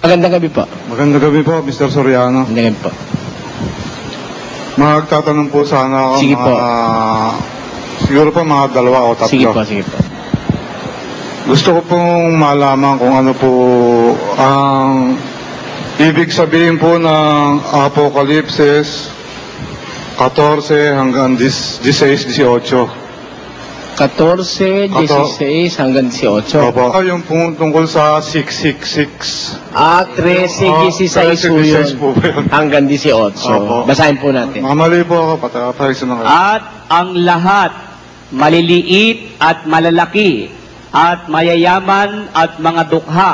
Magandang gabi po. Magandang gabi po, Mr. Soriano. Magandang gabi po. Magtatanong po sana ako Sige po. siguro po mga dalawa o tatlo. Sige po, sige po. Gusto ko pong malaman kung ano po ang ibig sabihin po ng Apokalipsis 14 hanggang 16, 18. 14, 16 hanggang 18. Opo. Ah, Yung po tungkol sa 666. Ah, 13, Ah, 16 po 13, yun. 16 po yun? Hanggang 18. Opo. Basahin po natin. Mamali po ako, patapayos na kayo. At ang lahat, maliliit at malalaki, at mayayaman at mga dukha,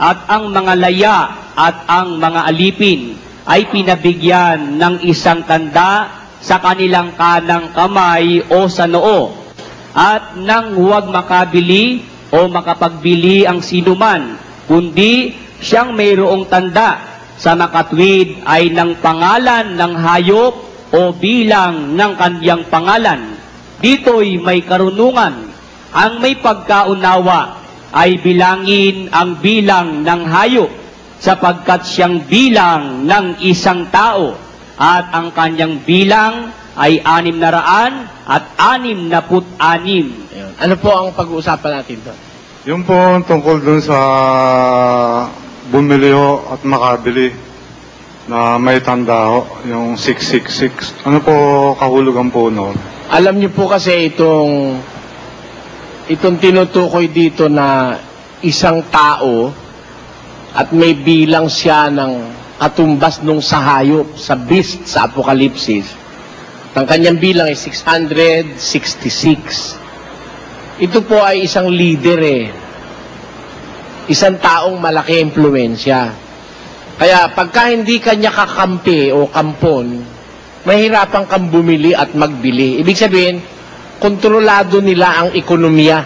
at ang mga laya at ang mga alipin, ay pinabigyan ng isang tanda sa kanilang kanang kamay o sa noo, at nang huwag makabili o makapagbili ang sinuman, kundi siyang mayroong tanda sa makatwid ay ng pangalan ng hayop o bilang ng kanyang pangalan. Dito'y may karunungan. Ang may pagkaunawa ay bilangin ang bilang ng hayop sapagkat siyang bilang ng isang tao at ang kanyang bilang ay anim na raan at anim na put anim. Ano po ang pag-uusapan natin to? Yung po tungkol dun sa bumili ho at makabili na may tanda ho, yung 666. Ano po kahulugan po noon? Alam niyo po kasi itong itong tinutukoy dito na isang tao at may bilang siya ng katumbas nung sa hayop, sa beast sa Apokalipsis. Ang kanyang bilang ay 666. Ito po ay isang leader eh. Isang taong malaki impluensya. Kaya pagka hindi kanya kakampi o kampon, mahirapan kang bumili at magbili. Ibig sabihin, kontrolado nila ang ekonomiya.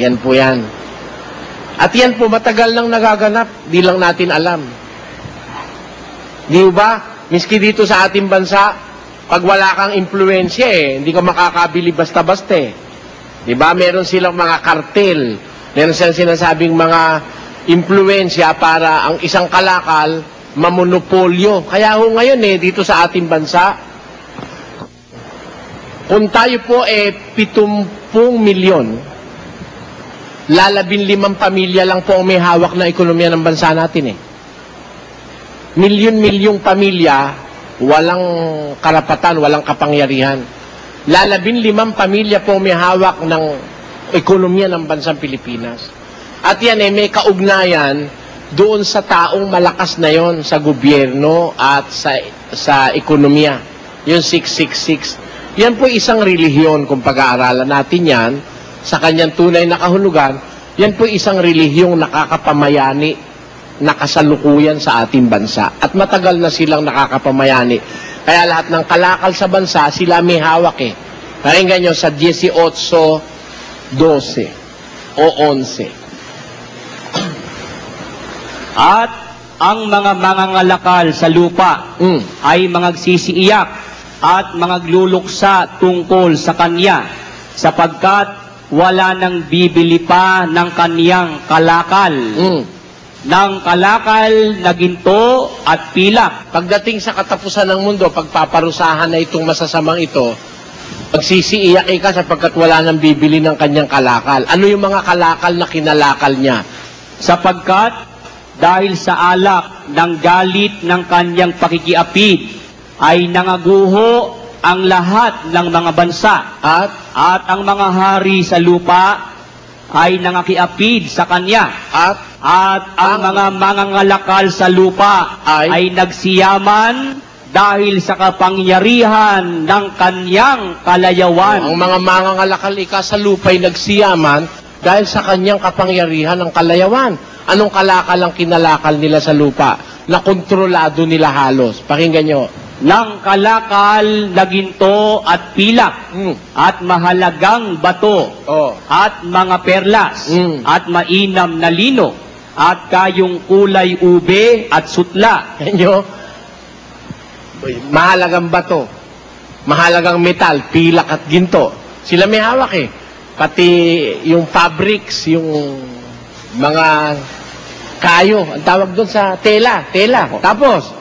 Yan po yan. At yan po, matagal nang nagaganap. Di lang natin alam. Di ba? Miski dito sa ating bansa, pag wala kang impluensya eh, hindi ka makakabili basta-basta eh. Di ba? Meron silang mga kartel. Meron silang sinasabing mga impluensya para ang isang kalakal mamonopolyo. Kaya ho ngayon eh, dito sa ating bansa, kung tayo po eh 70 milyon, lalabing limang pamilya lang po ang may hawak na ekonomiya ng bansa natin eh. Milyon-milyong pamilya, walang karapatan, walang kapangyarihan. Lalabing limang pamilya po may hawak ng ekonomiya ng bansang Pilipinas. At yan eh, may kaugnayan doon sa taong malakas na yon sa gobyerno at sa, sa ekonomiya. Yung 666. Yan po isang relihiyon kung pag-aaralan natin yan sa kanyang tunay na kahulugan. Yan po isang relihiyong nakakapamayani na kasalukuyan sa ating bansa. At matagal na silang nakakapamayani. Kaya lahat ng kalakal sa bansa, sila may hawak eh. Pakinggan nyo sa 18, 12 o 11. At ang mga mangangalakal sa lupa Mm. ay mangagsisiiyak at mangagluluksa tungkol sa kanya sapagkat wala nang bibili pa ng kaniyang kalakal Mm. Ng kalakal na ginto at pilak. Pagdating sa katapusan ng mundo, pagpaparusahan na itong masasamang ito, magsisiiyak ka sapagkat wala nang bibili ng kanyang kalakal. Ano yung mga kalakal na kinalakal niya? sapagkat dahil sa alak ng galit ng kanyang pakikiapid ay nangaguho ang lahat ng mga bansa. At? At ang mga hari sa lupa ay nangakiapid sa kanya. At at ang mga mangangalakal sa lupa Ay- ay, nagsiyaman dahil sa kapangyarihan ng kanyang kalayawan. ang mga mangangalakal ika sa lupa'y nagsiyaman dahil sa kanyang kapangyarihan ng kalayawan. Anong kalakal ang kinalakal nila sa lupa? Na kontrolado nila halos. Pakinggan nyo. ng kalakal na ginto at pilak Mm. at mahalagang bato Oh. at mga perlas Mm. at mainam na lino at kayong kulay ube at sutla Yan nyo. Mahalagang bato. Mahalagang metal, pilak at ginto. Sila may hawak eh. Pati yung fabrics, yung mga Kayo, ang tawag doon sa tela, tela. Tapos,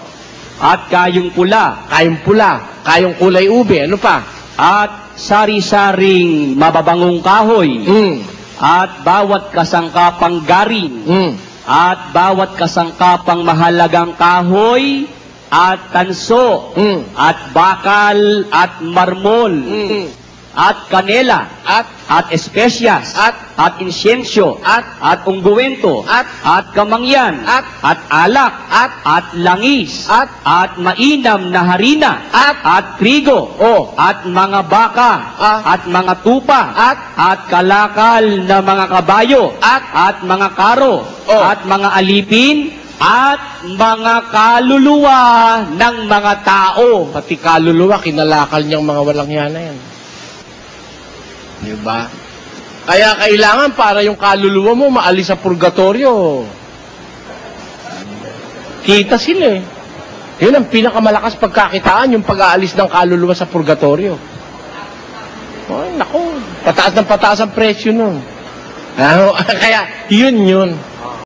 at kayong pula, kayong pula, kayong kulay ube, ano pa? at sari-saring mababangong kahoy, Mm, at bawat kasangkapang garing, mm, at bawat kasangkapang mahalagang kahoy, at tanso, mm, at bakal, at marmol, mm. at kanela, At, at espesyas, At- at insyensyo, At- at ungguwento, At- at kamangyan, At- at alak, At- at langis, At- at mainam na harina, At- at trigo, Oh. at mga baka, Ah. at mga tupa, At- at kalakal na mga kabayo, At- at mga karo, Oh. at mga alipin, at mga kaluluwa ng mga tao. pati kaluluwa, kinalakal niyang mga walang yana yan. Di ba? Kaya kailangan para yung kaluluwa mo maalis sa purgatorio. Kita sila eh. Yun ang pinakamalakas pagkakitaan, yung pag-aalis ng kaluluwa sa purgatorio. Ay, naku, pataas ng pataas ang presyo nun. Ah, kaya, yun yun.